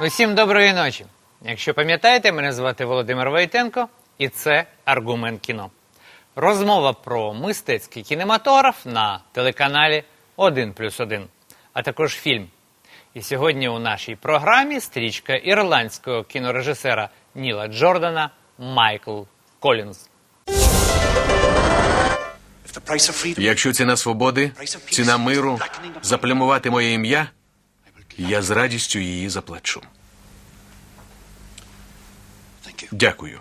Усім доброї ночі. Якщо пам'ятаєте, мене звати Володимир Войтенко, і це аргумент кіно. Розмова про мистецький кінематограф на телеканалі 1 плюс 1, а також фільм. І сьогодні у нашій програмі стрічка ірландського кінорежисера Ніла Джордана Майкл Колінз. Якщо ціна свободи, ціна миру, заплямувати моє ім'я, я з радістю її заплачу. Дякую.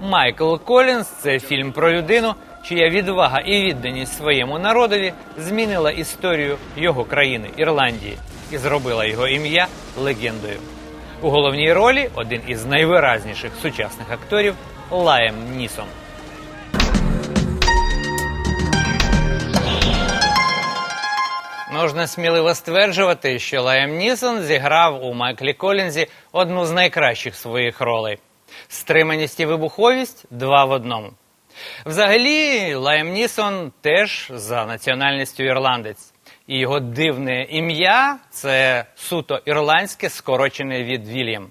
Майкл Колінз це фільм про людину, чия відвага і відданість своєму народові змінила історію його країни Ірландії і зробила його ім'я легендою. У головній ролі один із найвиразніших сучасних акторів Лаєм Нісон. Можна сміливо стверджувати, що Лаєм Нісон зіграв у Майклі Колінзі одну з найкращих своїх ролей. Стриманість і вибуховість два в одному. Взагалі, Лаєм Нісон теж за національністю ірландець. І його дивне ім'я це суто ірландське, скорочене від Вільям.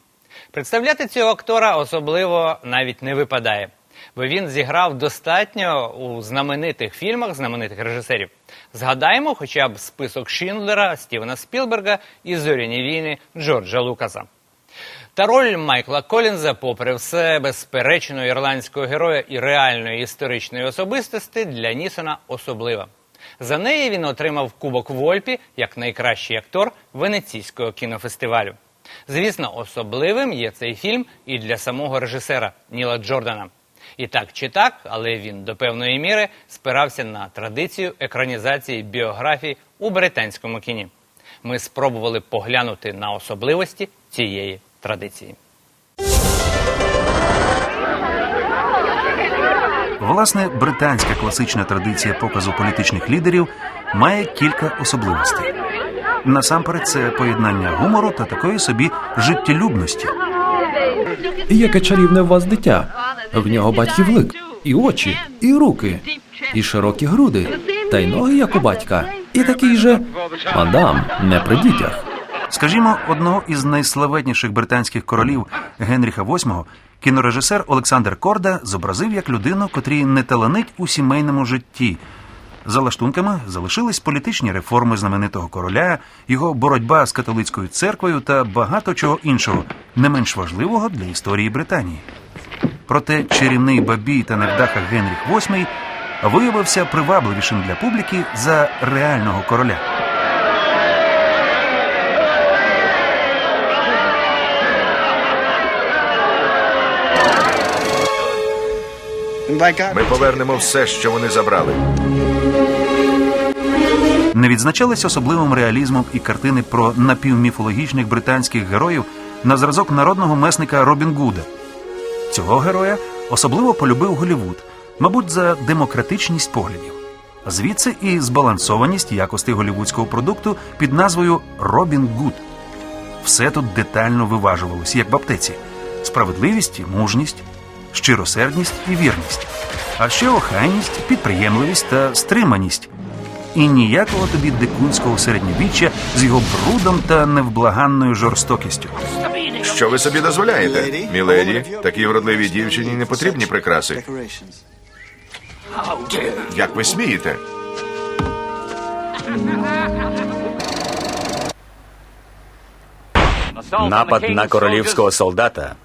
Представляти цього актора особливо навіть не випадає, бо він зіграв достатньо у знаменитих фільмах знаменитих режисерів. Згадаємо хоча б список Шіндлера, Стівена Спілберга і Зоряні війни Джорджа Лукаса. Та роль Майкла Колінза, попри все, безперечно, ірландського героя і реальної історичної особистості для Нісона особлива. За неї він отримав Кубок Вольпі як найкращий актор Венеційського кінофестивалю. Звісно, особливим є цей фільм і для самого режисера Ніла Джордана. І так чи так, але він до певної міри спирався на традицію екранізації біографій у британському кіні. Ми спробували поглянути на особливості цієї традиції. Власне, британська класична традиція показу політичних лідерів має кілька особливостей. Насамперед, це поєднання гумору та такої собі життєлюбності. Яке чарівне в вас дитя. В нього батьків лик, і очі, і руки, і широкі груди, та й ноги, як у батька. І такий же мадам, не при дітях. Скажімо, одного із найславетніших британських королів Генріха VIII кінорежисер Олександр Корда зобразив як людину, котрій не таланить у сімейному житті. За лаштунками залишились політичні реформи знаменитого короля, його боротьба з католицькою церквою та багато чого іншого, не менш важливого для історії Британії. Проте чарівний бабій та невдаха Генріх VIII виявився привабливішим для публіки за реального короля. Ми повернемо все, що вони забрали. Не відзначались особливим реалізмом і картини про напівміфологічних британських героїв на зразок народного месника Робін Гуда. Цього героя особливо полюбив Голівуд, мабуть, за демократичність поглядів. Звідси і збалансованість якості голівудського продукту під назвою Робін Гуд. Все тут детально виважувалось, як в аптеці: справедливість мужність, щиросердність і вірність, а ще охайність, підприємливість та стриманість. І ніякого тобі дикунського середньовіччя з його брудом та невблаганною жорстокістю. Що ви собі дозволяєте? Міледі, такій вродливій дівчині не потрібні прикраси. Як ви смієте? Напад на королівського солдата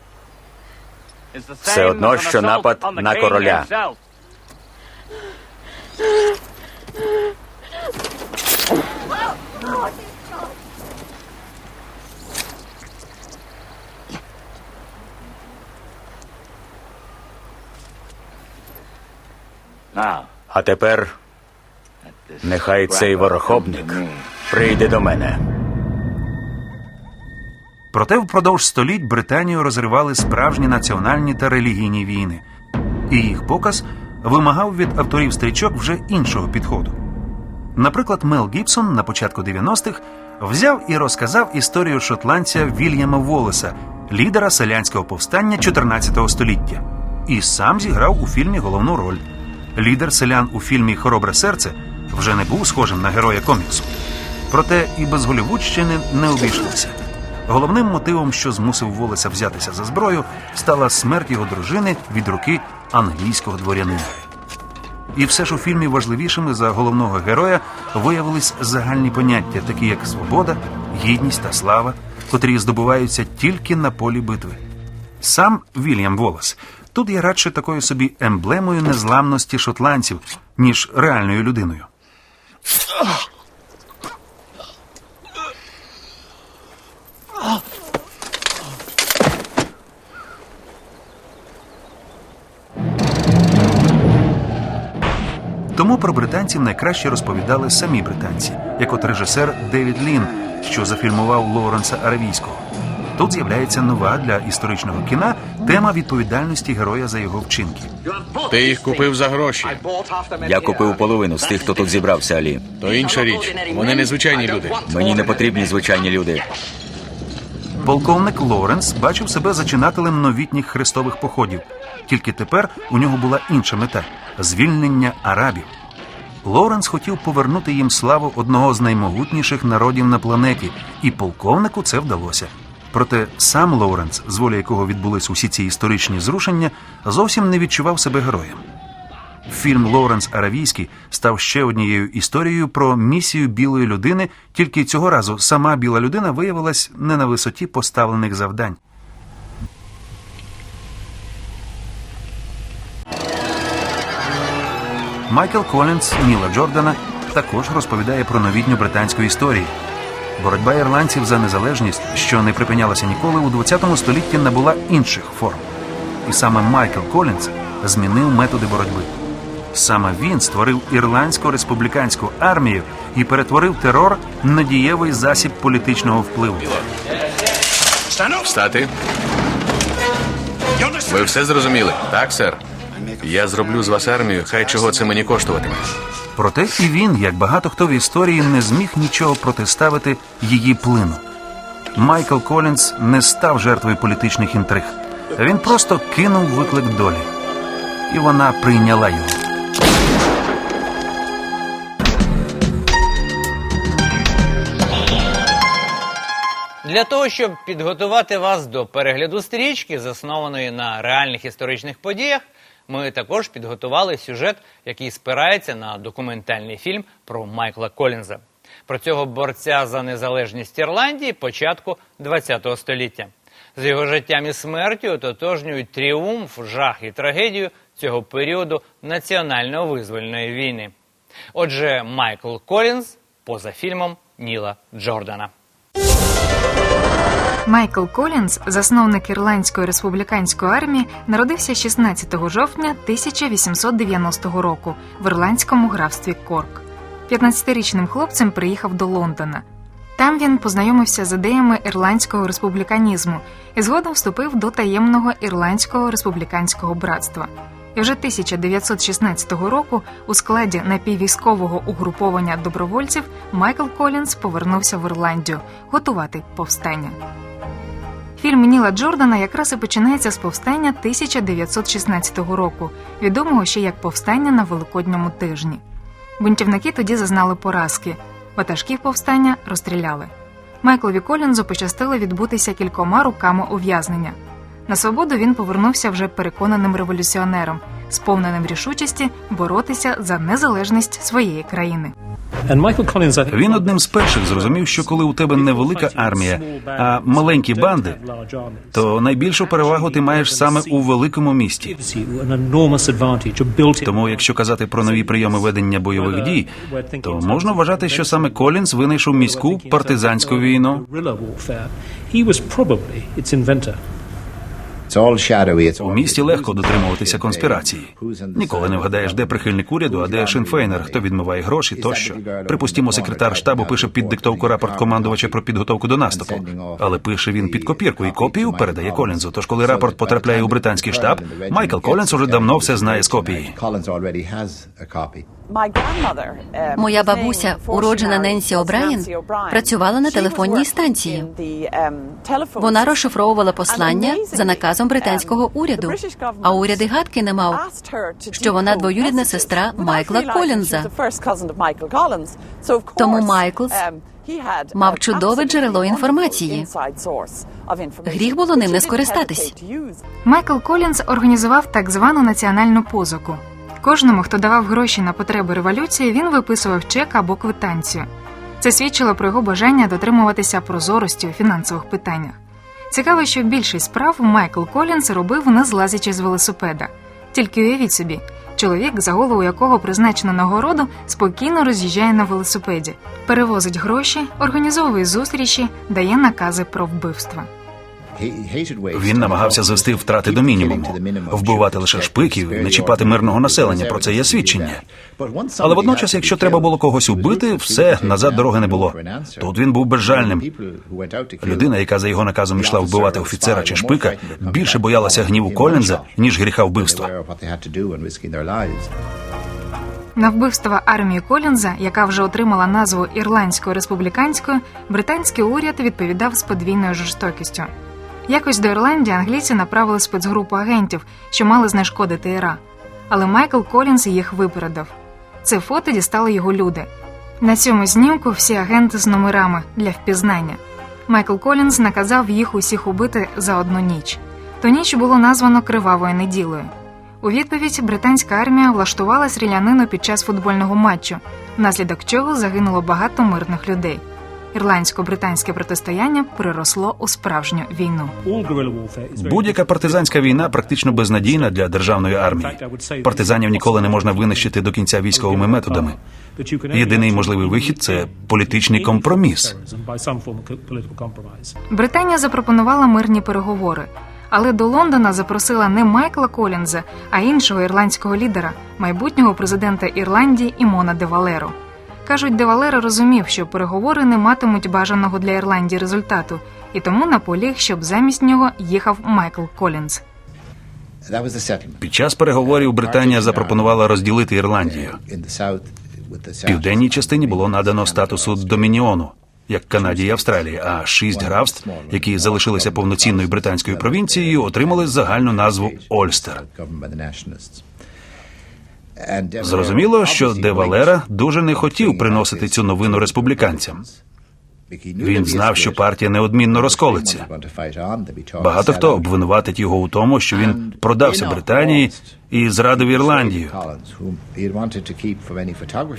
все одно, що напад на короля. А тепер нехай цей ворохобник прийде до мене. Проте впродовж століть Британію розривали справжні національні та релігійні війни, і їх показ вимагав від авторів стрічок вже іншого підходу. Наприклад, Мел Гібсон на початку 90-х взяв і розказав історію шотландця Вільяма Волеса, лідера селянського повстання 14 століття, і сам зіграв у фільмі головну роль. Лідер селян у фільмі Хоробре серце вже не був схожим на героя коміксу. Проте і без Голівудщини не обійшлося. Головним мотивом, що змусив Волеса взятися за зброю, стала смерть його дружини від руки англійського дворянина. І все ж у фільмі важливішими за головного героя виявились загальні поняття, такі як свобода, гідність та слава, котрі здобуваються тільки на полі битви. Сам Вільям Волос тут є радше такою собі емблемою незламності шотландців, ніж реальною людиною. Тому про британців найкраще розповідали самі британці, як от режисер Девід Лін, що зафільмував Лоуренса Аравійського. Тут з'являється нова для історичного кіна тема відповідальності героя за його вчинки. Ти їх купив за гроші. Я купив половину з тих, хто тут зібрався, Алі. То інша річ. Вони незвичайні люди. Мені не потрібні звичайні люди. Полковник Лоренс бачив себе зачинателем новітніх хрестових походів. Тільки тепер у нього була інша мета звільнення арабів. Лоренс хотів повернути їм славу одного з наймогутніших народів на планеті, і полковнику це вдалося. Проте сам Лоуренс, з волі якого відбулись усі ці історичні зрушення, зовсім не відчував себе героєм. Фільм Лоуренс Аравійський став ще однією історією про місію білої людини, тільки цього разу сама біла людина виявилась не на висоті поставлених завдань. Майкл Колінс Ніла Джордана також розповідає про новітню британську історію. Боротьба ірландців за незалежність, що не припинялася ніколи, у 20 столітті набула інших форм. І саме Майкл Колінс змінив методи боротьби. Саме він створив ірландську республіканську армію і перетворив терор на дієвий засіб політичного впливу. Встати. Ви все зрозуміли? Так, сер. Я зроблю з вас армію, хай чого це мені коштуватиме. Проте і він, як багато хто в історії, не зміг нічого протиставити її плину. Майкл Колінс не став жертвою політичних інтриг. Він просто кинув виклик долі. І вона прийняла його. Для того, щоб підготувати вас до перегляду стрічки, заснованої на реальних історичних подіях, ми також підготували сюжет, який спирається на документальний фільм про Майкла Колінза, про цього борця за незалежність Ірландії початку ХХ століття. З його життям і смертю ототожнюють тріумф, жах і трагедію цього періоду національно-визвольної війни. Отже, Майкл Колінз поза фільмом Ніла Джордана. Майкл Колінз, засновник Ірландської республіканської армії, народився 16 жовтня 1890 року в ірландському графстві Корк. 15-річним хлопцем приїхав до Лондона. Там він познайомився з ідеями ірландського республіканізму і згодом вступив до таємного ірландського республіканського братства. І вже 1916 року у складі напіввійськового угруповання добровольців Майкл Колінз повернувся в Ірландію готувати повстання. Фільм Ніла Джордана якраз і починається з повстання 1916 року, відомого ще як повстання на Великодньому тижні. Бунтівники тоді зазнали поразки. Ватажків повстання розстріляли. Майклові Колінзу пощастило відбутися кількома руками ув'язнення. На свободу він повернувся вже переконаним революціонером, сповненим рішучості боротися за незалежність своєї країни. Він одним з перших зрозумів, що коли у тебе невелика армія, а маленькі банди, то найбільшу перевагу ти маєш саме у великому місті. Тому, якщо казати про нові прийоми ведення бойових дій, то можна вважати, що саме Колінз винайшов міську партизанську війну. У місті легко дотримуватися конспірації. Ніколи не вгадаєш, де прихильник уряду, а де Шинфейнер, хто відмиває гроші тощо. Припустімо, секретар штабу пише під диктовку рапорт командувача про підготовку до наступу. Але пише він під копірку і копію передає Колінзу. Тож, коли рапорт потрапляє у британський штаб, Майкл Колінз уже давно все знає з копії. Моя бабуся, уроджена Ненсі О'Брайен, працювала на телефонній станції. Вона розшифровувала послання за наказом наказом британського уряду. А уряд і гадки не мав, що вона двоюрідна сестра Майкла Колінза. Тому Майклс мав чудове джерело інформації. Гріх було ним не скористатись. Майкл Колінз організував так звану національну позику. Кожному, хто давав гроші на потреби революції, він виписував чек або квитанцію. Це свідчило про його бажання дотримуватися прозорості у фінансових питаннях. Цікаво, що більшість справ Майкл Колінз робив не злазячи з велосипеда. Тільки уявіть собі, чоловік, за голову якого призначено нагороду, спокійно роз'їжджає на велосипеді, перевозить гроші, організовує зустрічі, дає накази про вбивства. Він намагався звести втрати до мінімуму, вбивати лише шпиків, не чіпати мирного населення. Про це є свідчення. Але водночас, якщо треба було когось убити, все назад дороги не було. Тут він був безжальним. Людина, яка за його наказом йшла вбивати офіцера чи шпика, більше боялася гніву Колінза, ніж гріха вбивства. На вбивство армії Колінза, яка вже отримала назву Ірландською республіканською, британський уряд відповідав з подвійною жорстокістю. Якось до Ірландії англійці направили спецгрупу агентів, що мали знешкодити Іра. Але Майкл Колінз їх випередив. Це фото дістали його люди. На цьому знімку всі агенти з номерами для впізнання. Майкл Колінз наказав їх усіх убити за одну ніч. Ту ніч було названо Кривавою неділею. У відповідь британська армія влаштувала стрілянину під час футбольного матчу, внаслідок чого загинуло багато мирних людей. Ірландсько-британське протистояння переросло у справжню війну. Будь-яка партизанська війна практично безнадійна для державної армії. Партизанів ніколи не можна винищити до кінця військовими методами. Єдиний можливий вихід це політичний компроміс. Британія запропонувала мирні переговори, але до Лондона запросила не Майкла Колінза, а іншого ірландського лідера, майбутнього президента Ірландії Імона де Валеро. Кажуть, де Валеро розумів, що переговори не матимуть бажаного для Ірландії результату, і тому наполіг, щоб замість нього їхав Майкл Колінз. Під час переговорів Британія запропонувала розділити Ірландію. Південній частині було надано статусу домініону, як Канаді і Австралії, а шість графств, які залишилися повноцінною британською провінцією, отримали загальну назву Ольстер. Зрозуміло, що де Валера дуже не хотів приносити цю новину республіканцям. Він знав, що партія неодмінно розколиться. Багато хто обвинуватить його у тому, що він продався Британії і зрадив Ірландію.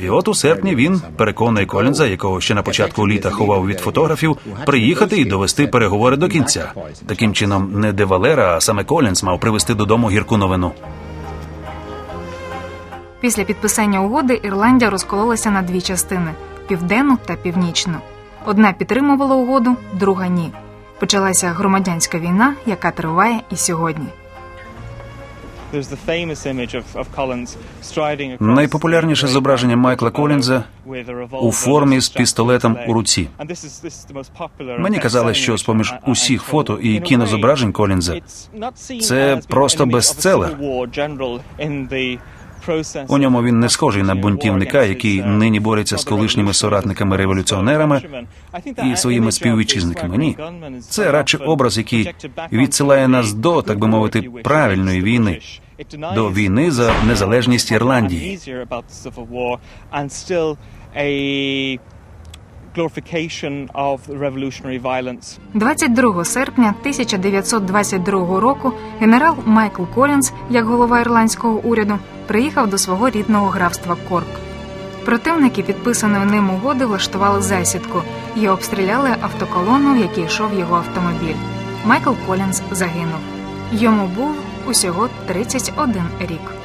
І от у серпні він переконує Колінза, якого ще на початку літа ховав від фотографів, приїхати і довести переговори до кінця. Таким чином, не де Валера, а саме Колінз мав привезти додому гірку новину. Після підписання угоди Ірландія розкололася на дві частини південну та північну. Одна підтримувала угоду, друга ні. Почалася громадянська війна, яка триває і сьогодні. Найпопулярніше зображення Майкла Колінза у формі з пістолетом у руці. Мені казали, що з поміж усіх фото і кінозображень Колінза це просто бестселер. У ньому він не схожий на бунтівника, який нині бореться з колишніми соратниками-революціонерами і своїми співвітчизниками. Ні, це радше образ, який відсилає нас до, так би мовити, правильної війни, до війни за незалежність Ірландії. 22 серпня 1922 року генерал Майкл Колінз, як голова ірландського уряду, приїхав до свого рідного графства Корк. Противники підписаної ним угоди влаштували засідку і обстріляли автоколону, в якій йшов його автомобіль. Майкл Колінз загинув. Йому був усього 31 рік.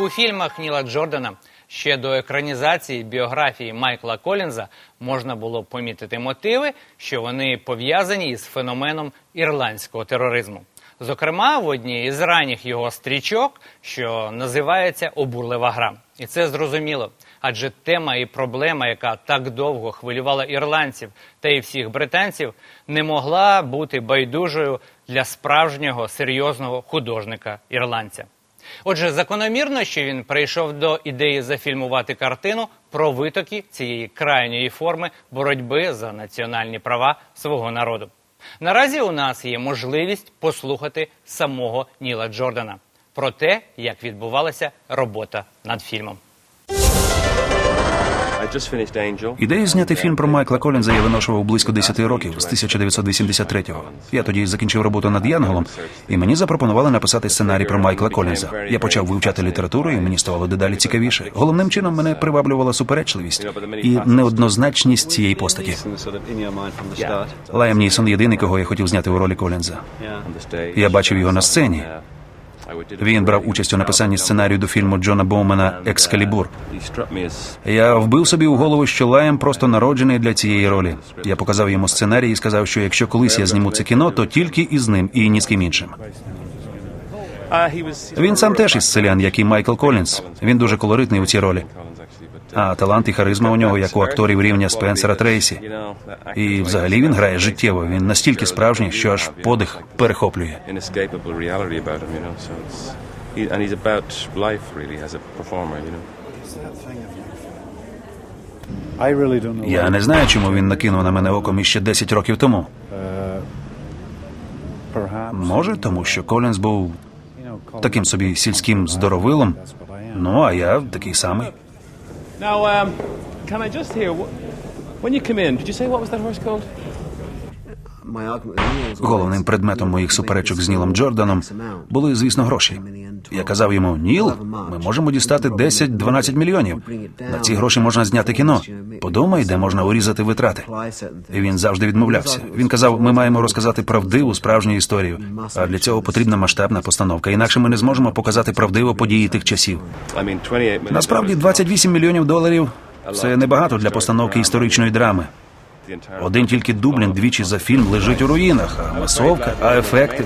У фільмах Ніла Джордана ще до екранізації біографії Майкла Колінза можна було помітити мотиви, що вони пов'язані із феноменом ірландського тероризму. Зокрема, в одній із ранніх його стрічок, що називається Обурлива гра. І це зрозуміло. Адже тема і проблема, яка так довго хвилювала ірландців та й всіх британців, не могла бути байдужою для справжнього серйозного художника ірландця. Отже, закономірно, що він прийшов до ідеї зафільмувати картину про витоки цієї крайньої форми боротьби за національні права свого народу. Наразі у нас є можливість послухати самого Ніла Джордана про те, як відбувалася робота над фільмом. Ідею зняти фільм про Майкла Колінза я виношував близько 10 років з 1983-го. Я тоді закінчив роботу над Янголом, і мені запропонували написати сценарій про Майкла Колінза. Я почав вивчати літературу, і мені ставало дедалі цікавіше. Головним чином мене приваблювала суперечливість і неоднозначність цієї постаті. Лайам Нісон єдиний, кого я хотів зняти у ролі Колінза. Я бачив його на сцені. Він брав участь у написанні сценарію до фільму Джона Боумена Екскалібур. Я вбив собі у голову, що Лаєм просто народжений для цієї ролі. Я показав йому сценарій і сказав, що якщо колись я зніму це кіно, то тільки із ним і ні з ким іншим. Він сам теж із селян, як і Майкл Колінс. Він дуже колоритний у цій ролі. А талант і харизма у нього, як у акторів рівня Спенсера Трейсі. І взагалі він грає життєво. Він настільки справжній, що аж подих перехоплює. Я не знаю, чому він накинув на мене оком іще 10 років тому. Може, тому що Колінз був таким собі сільським здоровилом. Ну, а я такий самий. Now, um, can I just hear wh- when you come in? Did you say what was that horse called? Головним предметом моїх суперечок з Нілом Джорданом були, звісно, гроші. Я казав йому: Ніл, ми можемо дістати 10-12 мільйонів. На ці гроші можна зняти кіно. Подумай, де можна урізати витрати. І він завжди відмовлявся. Він казав: ми маємо розказати правдиву справжню історію. А для цього потрібна масштабна постановка. Інакше ми не зможемо показати правдиво події тих часів. I mean, 28 million. Насправді, 28 мільйонів доларів це небагато для постановки історичної драми. Один тільки Дублін двічі за фільм лежить у руїнах, а масовка, а ефекти.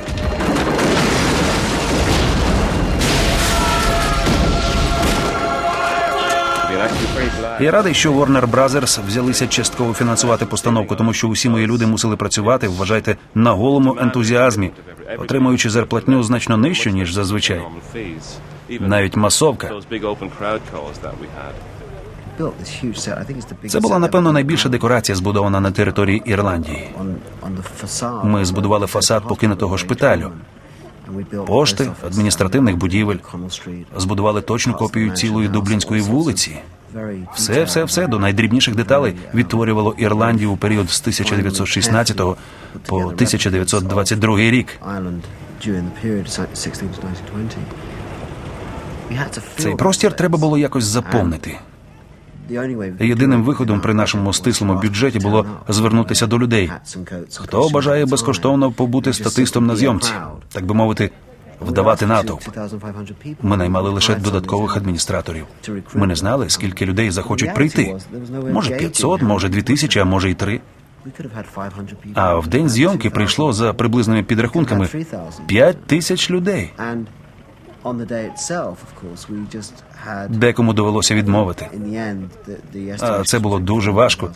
Я радий, що Warner Brothers взялися частково фінансувати постановку, тому що усі мої люди мусили працювати, вважайте, на голому ентузіазмі, отримуючи зарплатню значно нижчу, ніж зазвичай. Навіть масовка. Це була напевно найбільша декорація, збудована на території Ірландії. Ми збудували фасад покинутого шпиталю, пошти, адміністративних будівель, збудували точну копію цілої дублінської вулиці. Все, все, все до найдрібніших деталей відтворювало Ірландію у період з 1916 по 1922 рік. Цей простір треба було якось заповнити. Єдиним виходом при нашому стислому бюджеті було звернутися до людей. Хто бажає безкоштовно побути статистом на зйомці, так би мовити, вдавати натовп. Ми наймали лише додаткових адміністраторів. Ми не знали, скільки людей захочуть прийти. Може 500, може 2000, а може й 3. А в день зйомки прийшло за приблизними підрахунками 5 тисяч людей. Декому довелося відмовити. А це було дуже важко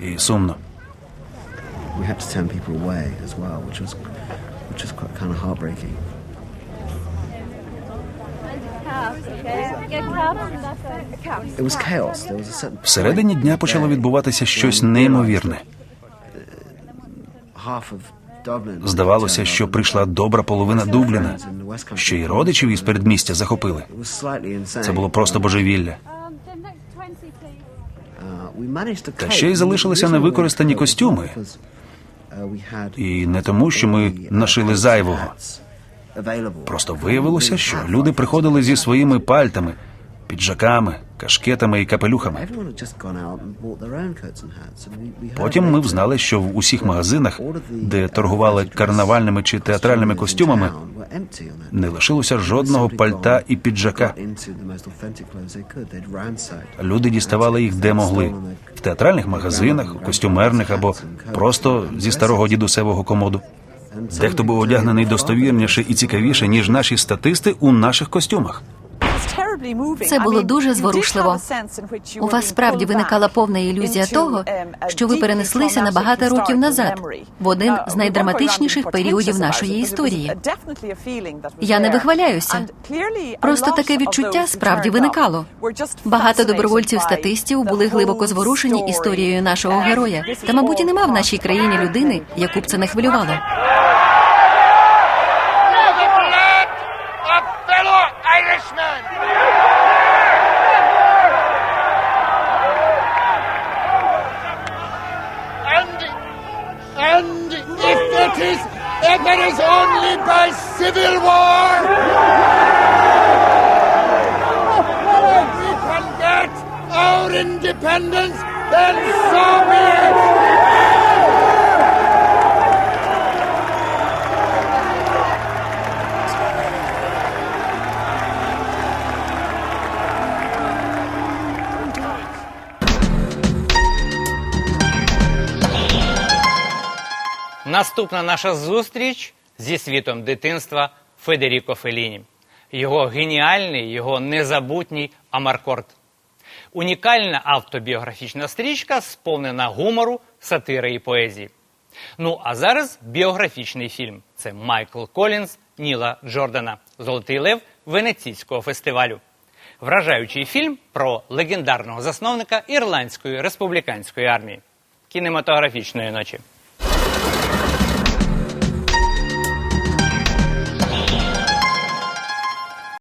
і сумно. Всередині дня почало відбуватися щось неймовірне. Здавалося, що прийшла добра половина Дубліна, що й родичів із передмістя захопили. Це було просто божевілля. Та ще й залишилися невикористані костюми. І не тому, що ми нашили зайвого. Просто виявилося, що люди приходили зі своїми пальтами, піджаками, кашкетами і капелюхами. Потім ми взнали, що в усіх магазинах, де торгували карнавальними чи театральними костюмами, не лишилося жодного пальта і піджака. Люди діставали їх де могли в театральних магазинах, костюмерних або просто зі старого дідусевого комоду. Дехто був одягнений достовірніше і цікавіше, ніж наші статисти у наших костюмах. Це було дуже зворушливо. У вас справді виникала повна ілюзія того, що ви перенеслися на багато років назад, в один з найдраматичніших періодів нашої історії. Я не вихваляюся. Просто таке відчуття справді виникало. Багато добровольців-статистів були глибоко зворушені історією нашого героя. Та, мабуть, і нема в нашій країні людини, яку б це не хвилювало. If it is only by civil war. That we can get our independence, then so Наступна наша зустріч зі світом дитинства Федеріко Феліні. Його геніальний, його незабутній Амаркорд. Унікальна автобіографічна стрічка, сповнена гумору, сатири і поезії. Ну а зараз біографічний фільм. Це Майкл Колінз Ніла Джордана Золотий лев Венеційського фестивалю. Вражаючий фільм про легендарного засновника Ірландської республіканської армії. Кінематографічної ночі.